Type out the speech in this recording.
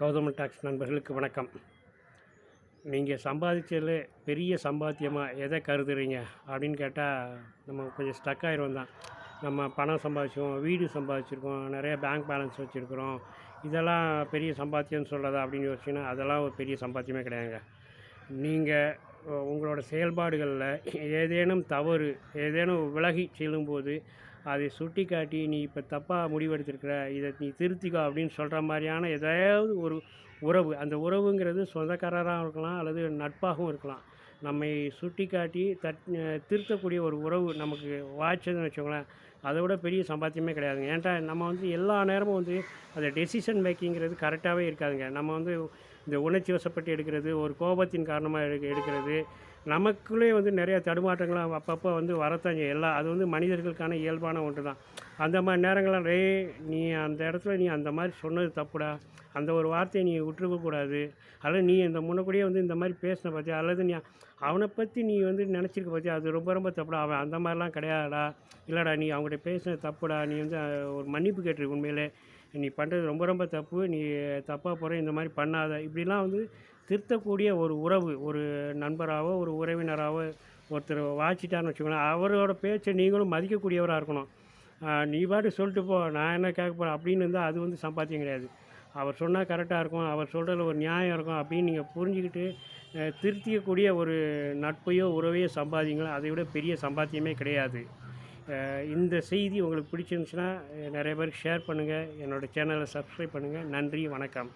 Gowthaman tax நண்பர்களுக்கு வணக்கம். நீங்கள் சம்பாதிச்சதில் பெரிய சம்பாத்தியமாக எதை கருதுறீங்க? அப்படின்னு கேட்டால் நம்ம கொஞ்சம் ஸ்டக் ஆகிரும் தான். நம்ம பணம் சம்பாதிச்சோம் வீடு சம்பாதிச்சிருக்கோம் நிறைய பேங்க் பேலன்ஸ் வச்சுருக்குறோம். இதெல்லாம் பெரிய சம்பாத்தியம்னு சொல்கிறதா அப்படின்னு யோசிச்சிங்கன்னா அதெல்லாம் ஒரு பெரிய சம்பாத்தியமே கிடையாதுங்க. நீங்கள் உங்களோட செயல்பாடுகளில் ஏதேனும் தவறு ஏதேனும் விலகி செல்லும்போது அதை சுட்டி காட்டி நீ இப்போ தப்பாக முடிவெடுத்திருக்கிற இதை நீ திருத்திக்கோ அப்படின்னு சொல்கிற மாதிரியான ஏதாவது ஒரு உறவு. அந்த உறவுங்கிறது சொந்தக்காரராகவும் இருக்கலாம் அல்லது நட்பாகவும் இருக்கலாம். நம்மை சுட்டி காட்டி தட் திருத்தக்கூடிய ஒரு உறவு நமக்கு வாய்ச்சதுன்னு வச்சுக்கோங்களேன். அதை விட பெரிய சம்பாத்தியமே கிடையாதுங்க. ஏன்டா நம்ம வந்து எல்லா நேரமும் வந்து அந்த டெசிஷன் மேக்கிங்கிறது கரெக்டாகவே இருக்காதுங்க. நம்ம வந்து இந்த உணர்ச்சி வசப்பட்டு எடுக்கிறது ஒரு கோபத்தின் காரணமாக எடுக்க எடுக்கிறது நமக்குள்ளே வந்து நிறைய தடுமாற்றங்கள் அப்பப்போ வந்து வரத்தாங்க. எல்லாம் அது வந்து மனிதர்களுக்கான இயல்பான ஒன்று தான் அந்த மாதிரி நேரங்களில் ரே நீ அந்த இடத்துல நீ அந்த மாதிரி சொன்னது தப்புடா. அந்த ஒரு வார்த்தையை நீ விட்டுருக்கக்கூடாது. அல்லது நீ இந்த முன்னக்கூடியே வந்து இந்த மாதிரி பேசின பார்த்தியா அல்லது நீ அவனை பற்றி நீ வந்து நினச்சிருக்க பார்த்தியா அது ரொம்ப ரொம்ப தப்புடா. அவன் அந்த மாதிரிலாம் கிடையாதுடா. இல்லைடா நீ அவங்க அவங்ககிட்ட பேசினது தப்புடா நீ வந்து ஒரு மன்னிப்பு கேட்டிருக்கு உண்மையிலே. நீ பண்ணுறது ரொம்ப ரொம்ப தப்பு. நீ தப்பாக போகிற இந்த மாதிரி பண்ணாத. இப்படிலாம் வந்து திருத்தக்கூடிய ஒரு உறவு ஒரு நண்பராகவோ ஒரு உறவினராகவோ ஒருத்தர் வாச்சிட்டான்னு வச்சுக்கோங்களேன் அவரோட பேச்சை நீங்களும் மதிக்கக்கூடியவராக இருக்கணும். நீ பாட்டு சொல்லிட்டு போ நான் என்ன கேட்க போகிறேன் அப்படின்னு இருந்தால் அது வந்து சம்பாத்தியம் கிடையாது. அவர் சொன்னால் கரெக்டாக இருக்கும் அவர் சொல்கிறதுல ஒரு நியாயம் இருக்கும் அப்படின்னு நீங்கள் புரிஞ்சுக்கிட்டு திருத்திக்கக்கூடிய ஒரு நட்பையோ உறவையோ சம்பாதிங்களோ அதை விட பெரிய சம்பாத்தியமே கிடையாது. இந்த செய்தி உங்களுக்கு பிடிச்சிருந்துச்சுன்னா நிறைய பேருக்கு ஷேர் பண்ணுங்கள் என்னோடய சேனலை சப்ஸ்கிரைப் பண்ணுங்கள் நன்றி வணக்கம்.